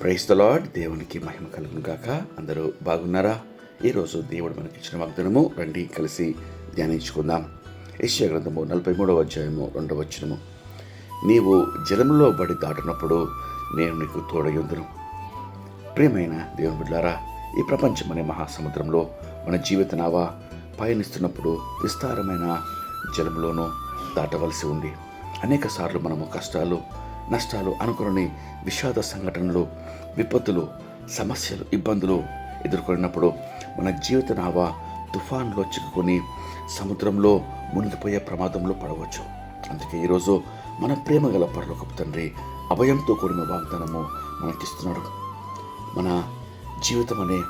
Price the lord దేవునికి మహిమ కలుగును గాక. అందరూ బాగున్నారా? ఈరోజు దేవుడు మనకి ఇచ్చిన వాగ్దానము రండి కలిసి ధ్యానించుకుందాం. ఏషియా గ్రంథము నలభై మూడవ అధ్యాయము రెండవ వచనము. నీవు జలములో బడి దాటినప్పుడు నేను నీకు తోడయుందును ప్రియమైన దేవుని బిడ్డారా ఈ ప్రపంచం అనే మహాసముద్రంలో మన జీవిత నావా పయనిస్తున్నప్పుడు విస్తారమైన జలములోనూ దాటవలసి ఉంది. అనేక సార్లు మనము కష్టాలు నష్టాలు అనుకుని విషాద సంఘటనలు విపత్తులు సమస్యలు ఇబ్బందులు ఎదుర్కొన్నప్పుడు మన జీవిత నావ తుఫాన్లో చిక్కుకొని సముద్రంలో మునిగిపోయే ప్రమాదంలో పడవచ్చు. అందుకే ఈరోజు మన ప్రేమ గల పరలోకపు తండ్రి అభయంతో కూడిన వాగ్దానము మనకిస్తున్నాడు. మన జీవితం అనే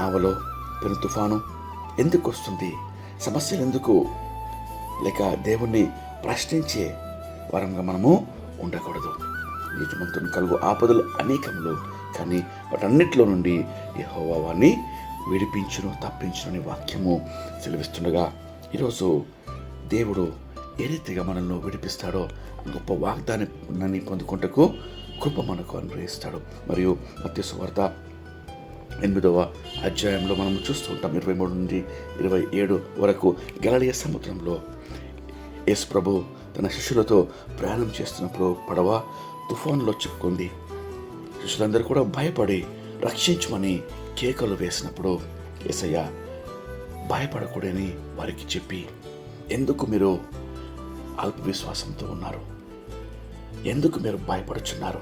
నావలో పెను తుఫాను ఎందుకు వస్తుంది? సమస్యలు ఎందుకు? లేక దేవుణ్ణి ప్రశ్నించే వరంగా మనము ఉండకూడదు. నీతిమంతుని కలుగు ఆపదలు అనేకములు కానీ వాటన్నిటిలో నుండి యహోవా వాణ్ణి విడిపించును తప్పించును అనే వాక్యము సెలవిస్తుండగా ఈరోజు దేవుడు ఏ రీతిగా మనల్ని విడిపిస్తాడో గొప్ప వాగ్దానాన్ని పొందుకుంటకు కృప మనకు అనుగ్రహిస్తాడు. మరియు మత్స్యవార్త ఎనిమిదవ అధ్యాయంలో మనం చూస్తూ ఉంటాం ఇరవై మూడు నుండి ఇరవై ఏడు వరకు గలడియ సముద్రంలో యశ్ ప్రభు తన శిష్యులతో ప్రయాణం చేస్తున్నప్పుడు పడవ తుఫాన్లో చిక్కుకుంది. శిష్యులందరూ కూడా భయపడి రక్షించమని కేకలు వేసినప్పుడు ఎసయ్య భయపడకూడని వారికి చెప్పి ఎందుకు మీరు అల్ప విశ్వాసంతో ఉన్నారు? ఎందుకు మీరు భయపడుచున్నారు?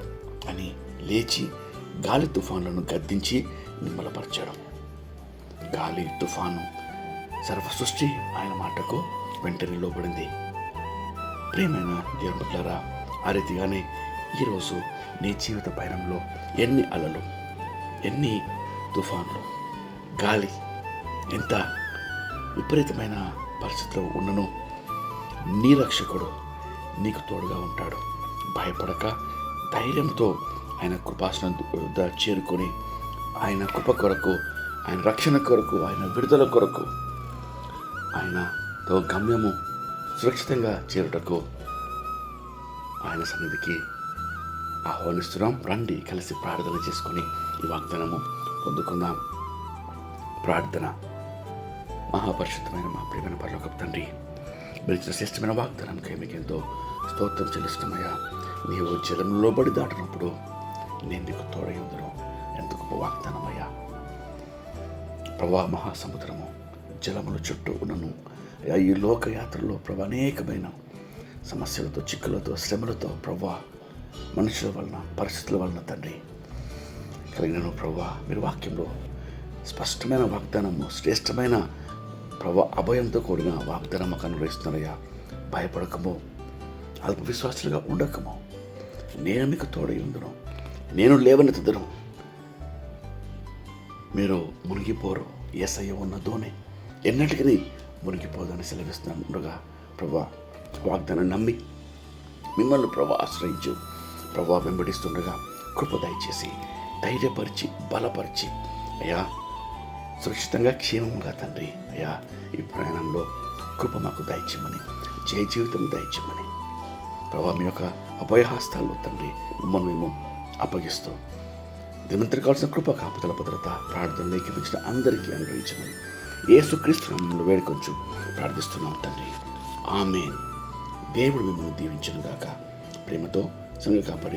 అని లేచి గాలి తుఫాన్లను గద్దించి నిమ్మలపరచాడు గాలి తుఫాను సర్వ సృష్టి ఆయన మాటకు వెంటనే లోబడింది. ప్రియమైన దేవుడులారా ఆ రీతిగానే ఈరోజు నీ జీవిత పయనంలో ఎన్ని అలలు ఎన్ని తుఫాన్లు గాలి ఎంత విపరీతమైన పరిస్థితిలో ఉన్నను నీ రక్షకుడు నీకు తోడుగా ఉంటాడు. భయపడక ధైర్యంతో ఆయన కృపాసన చేరుకొని ఆయన కృప కొరకు ఆయన రక్షణ కొరకు ఆయన విడుదల కొరకు ఆయనతో గమ్యము సురక్షితంగా చేరుటకు ఆయన సన్నిధికి ఆహ్వానిస్తున్నాం. రండి కలిసి ప్రార్థన చేసుకొని ఈ వాగ్దానము పొందుకుందాం. ప్రార్థన. మహాపరిశుద్ధమైన మా ప్రేమైన పరలోకపు తండ్రి మీరు ఇచ్చిన శ్రేష్టమైన వాగ్దానంకై మీకు ఎంతో స్తోత్రం చెల్లిస్తున్నాయా నీవు జలంలో బడి దాటినప్పుడు నేను నీకు తోడై ఉందను. ఎంత గొప్ప వాగ్దానమయ్యా. ప్రభా మహాసముద్రము జలముల చుట్టూ ఉన్నను. ఈ లోకయాత్రలో ప్రభా అనేకమైన సమస్యలతో చిక్కులతో శ్రమలతో ప్రభా మనుషుల వలన పరిస్థితుల వలన తండ్రి కలిగిన ప్రభా మీరు వాక్యంలో స్పష్టమైన వాగ్దానము శ్రేష్టమైన ప్రభా అభయంతో కూడిన వాగ్దానం మాకు అనుగ్రహిస్తున్నారయ్యా. భయపడకము అల్పవిశ్వాసులుగా ఉండకము. నేను మీకు తోడై ఉందును. నేను లేవనెత్తుదును మీరు మునిగిపోరు. ఏసయ్య ఉన్న దోణి ఎన్నటికీ మునిగిపోదని సెలవిస్తుండగా ప్రభా వాగ్దానం నమ్మి మిమ్మల్ని ప్రభా ఆశ్రయించు. ప్రభా వెంబడిస్తుండగా కృప దయచేసి ధైర్యపరిచి బలపరిచి అయ్యా సురక్షితంగా క్షేమంగా తండ్రి అయ్యా ఈ ప్రయాణంలో కృప మాకు దయచేయమని జయ జీవితం దయచేయమని. ప్రభా మీ యొక్క అభయహస్తాల్లో తండ్రి మిమ్మల్ని మేము అప్పగిస్తూ దినంతరం కావాల్సిన కృప కాపుతల భద్రత ప్రార్థనలు ఏకీపించిన అందరికీ అనుగ్రహించమని ఏసుక్రీస్తునామంలో వేడుకొంచు. ప్రార్థిస్తున్నాం తండ్రి. ఆమెన్. దేవుడు మిమ్మల్ని దీవించను గాక. ప్రేమతో సంఘ కాపాడి